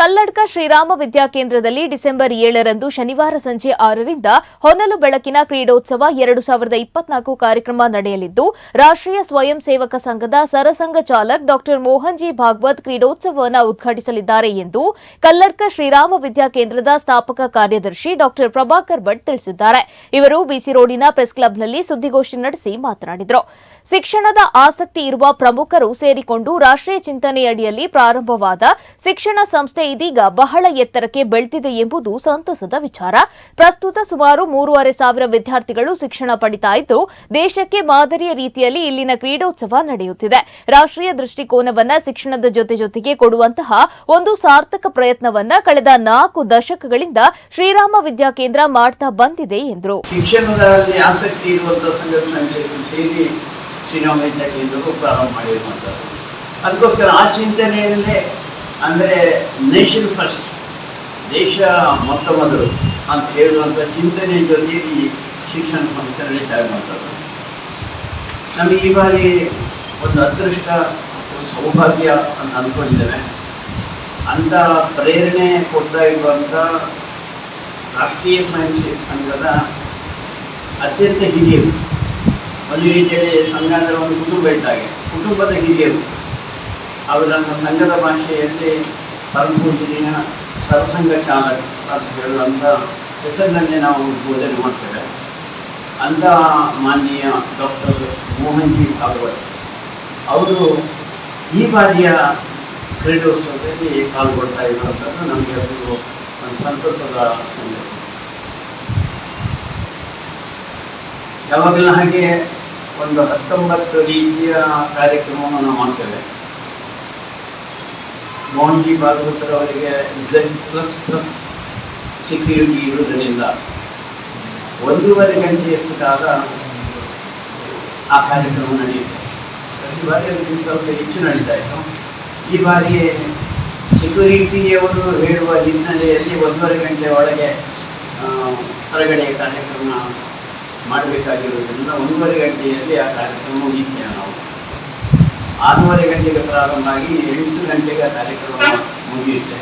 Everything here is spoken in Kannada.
ಕಲ್ಲಡ್ಕ ಶ್ರೀರಾಮ ವಿದ್ಯಾಕೇಂದ್ರದಲ್ಲಿ ಡಿಸೆಂಬರ್ ಏಳರಂದು ಶನಿವಾರ ಸಂಜೆ ಆರರಿಂದ ಹೊನಲು ಬೆಳಕಿನ ಕ್ರೀಡೋತ್ಸವ ಎರಡು ಸಾವಿರದ ಇಪ್ಪತ್ನಾಲ್ಕು ಕಾರ್ಯಕ್ರಮ ನಡೆಯಲಿದ್ದು, ರಾಷ್ಟ್ರೀಯ ಸ್ವಯಂ ಸೇವಕ ಸಂಘದ ಸರಸಂಘ ಚಾಲಕ್ ಡಾ ಮೋಹನ್ಜಿ ಭಾಗವತ್ ಕ್ರೀಡೋತ್ಸವವನ್ನು ಉದ್ಘಾಟಿಸಲಿದ್ದಾರೆ ಎಂದು ಕಲ್ಲಡ್ಕ ಶ್ರೀರಾಮ ವಿದ್ಯಾಕೇಂದ್ರದ ಸ್ಥಾಪಕ ಕಾರ್ಯದರ್ಶಿ ಡಾ ಪ್ರಭಾಕರ್ ಭಟ್ ತಿಳಿಸಿದ್ದಾರೆ. ಇವರು ಬಿಸಿ ರೋಡಿನ ಪ್ರೆಸ್ ಕ್ಲಬ್ನಲ್ಲಿ ಸುದ್ದಿಗೋಷ್ಠಿ ನಡೆಸಿ ಮಾತನಾಡಿದರು. ಶಿಕ್ಷಣದ ಆಸಕ್ತಿ ಇರುವ ಪ್ರಮುಖರು ಸೇರಿಕೊಂಡು ರಾಷ್ಟ್ರೀಯ ಚಿಂತನೆಯಡಿಯಲ್ಲಿ ಪ್ರಾರಂಭವಾದ ಶಿಕ್ಷಣ ಸಂಸ್ಥೆ ಇದೀಗ ಬಹಳ ಎತ್ತರಕ್ಕೆ ಬೆಳೆದಿದೆ ಎಂಬುದು ಸಂತಸದ ವಿಚಾರ. ಪ್ರಸ್ತುತ ಸುಮಾರು ಮೂರುವರೆ ಸಾವಿರ ವಿದ್ಯಾರ್ಥಿಗಳು ಶಿಕ್ಷಣ ಪಡಿತಾ ಇದ್ದು, ದೇಶಕ್ಕೆ ಮಾದರಿಯ ರೀತಿಯಲ್ಲಿ ಇಲ್ಲಿನ ಕ್ರೀಡೋತ್ಸವ ನಡೆಯುತ್ತಿದೆ. ರಾಷ್ಟ್ರೀಯ ದೃಷ್ಟಿಕೋನವನ್ನ ಶಿಕ್ಷಣದ ಜೊತೆ ಜೊತೆಗೆ ಕೊಡುವಂತಹ ಒಂದು ಸಾರ್ಥಕ ಪ್ರಯತ್ನವನ್ನ ಕಳೆದ ನಾಲ್ಕು ದಶಕಗಳಿಂದ ಶ್ರೀರಾಮ ವಿದ್ಯಾಕೇಂದ್ರ ಮಾಡ್ತಾ ಬಂದಿದೆ ಎಂದರು. ಶಿಕ್ಷಣದಲ್ಲಿ ಆಸಕ್ತಿ ಇರುವಂತಹ ಸೇರಿ ಶ್ರೀರಾಮ ಪ್ರಾರಂಭ ಮಾಡಿರುವಂಥದ್ದು ಅದಕ್ಕೋಸ್ಕರ ಆ ಚಿಂತನೆಯಲ್ಲೇ ಅಂದರೆ ನೇಷನ್ ಫಸ್ಟ್ ದೇಶ ಮೊತ್ತ ಮೊದಲು ಅಂತ ಹೇಳುವಂಥ ಚಿಂತನೆ ಜೊತೆ ಈ ಶಿಕ್ಷಣ ಸಂಸ್ಥೆ ನಡೀತಾ ಇರುವಂಥದ್ದು ನಮಗೆ ಈ ಬಾರಿ ಒಂದು ಅದೃಷ್ಟ ಸೌಭಾಗ್ಯ ಅಂತ ಅಂದ್ಕೊಂಡಿದ್ದೇವೆ ಅಂಥ ಪ್ರೇರಣೆ ಕೊಡ್ತಾ ಇರುವಂಥ ರಾಷ್ಟ್ರೀಯ ಸ್ವಯಂ ಸೇವಕ ಸಂಘದ ಅತ್ಯಂತ ಹಿರಿಯರು. ಒಂದು ರೀತಿಯಲ್ಲಿ ಸಂಘ ಅಂದರೆ ಒಂದು ಕುಟುಂಬ ಇದ್ದಾಗೆ ಕುಟುಂಬದ ಹಿರಿಯರು. ಅವರು ನಮ್ಮ ಸಂಘದ ಭಾಷೆಯಲ್ಲಿ ಪರಮಪೂಜನೀಯ ಸರಸಂಘ ಚಾಲಕ ಅಂತ ಹೇಳುವಂಥ ಹೆಸರಿನಲ್ಲಿ ನಾವು ಬೋಧನೆ ಮಾಡ್ತೇವೆ. ಅಂಥ ಮಾನ್ಯ ಡಾಕ್ಟರ್ ಮೋಹನ್ಜಿ ಭಾಗವತ್ ಅವರು ಈ ಬಾರಿಯ ಕ್ರೀಡೋತ್ಸವದಲ್ಲಿ ಪಾಲ್ಗೊಳ್ತಾ ಇರುವಂಥದ್ದು ನಮಗೆ ಅದು ಒಂದು ಸಂತಸದ ಸಂಗತಿ. ಯಾವಾಗಲೂ ಹಾಗೆ ಒಂದು ಹತ್ತೊಂಬತ್ತು ರೀತಿಯ ಕಾರ್ಯಕ್ರಮವನ್ನು ನಾವು ಮಾಡ್ತೇವೆ. ಮೋಹನ್ ಜಿ ಭಾಗವತರ್ ಅವರಿಗೆ ಝೆಡ್ ಪ್ಲಸ್ ಪ್ಲಸ್ ಸೆಕ್ಯೂರಿಟಿ ಇರುವುದರಿಂದ ಒಂದೂವರೆ ಗಂಟೆಯಷ್ಟು ಕಾಲ ಆ ಕಾರ್ಯಕ್ರಮ ನಡೆಯುತ್ತೆ. ಪ್ರತಿ ಬಾರಿ ಅದಕ್ಕಿಂತ ಸ್ವಲ್ಪ ಹೆಚ್ಚು ನಡೀತಾ ಇತ್ತು ಈ ಬಾರಿ ಸೆಕ್ಯೂರಿಟಿಯವರು ಹೇಳುವ ಹಿನ್ನೆಲೆಯಲ್ಲಿ ಒಂದೂವರೆ ಗಂಟೆ ಒಳಗೆ ಹೊರಗಡೆ ಕಾರ್ಯಕ್ರಮ ಮಾಡಬೇಕಾಗಿರುವುದರಿಂದ ಒಂದೂವರೆ ಗಂಟೆಯಲ್ಲಿ ಆ ಕಾರ್ಯಕ್ರಮ ಮುಗಿಸಿ ನಾವು. ಆರೂವರೆ ಗಂಟೆಗೆ ಪ್ರಾರಂಭ ಆಗಿ ಎಂಟು ಗಂಟೆಗೆ ಕಾರ್ಯಕ್ರಮ ಮುಗಿಯುತ್ತೆ.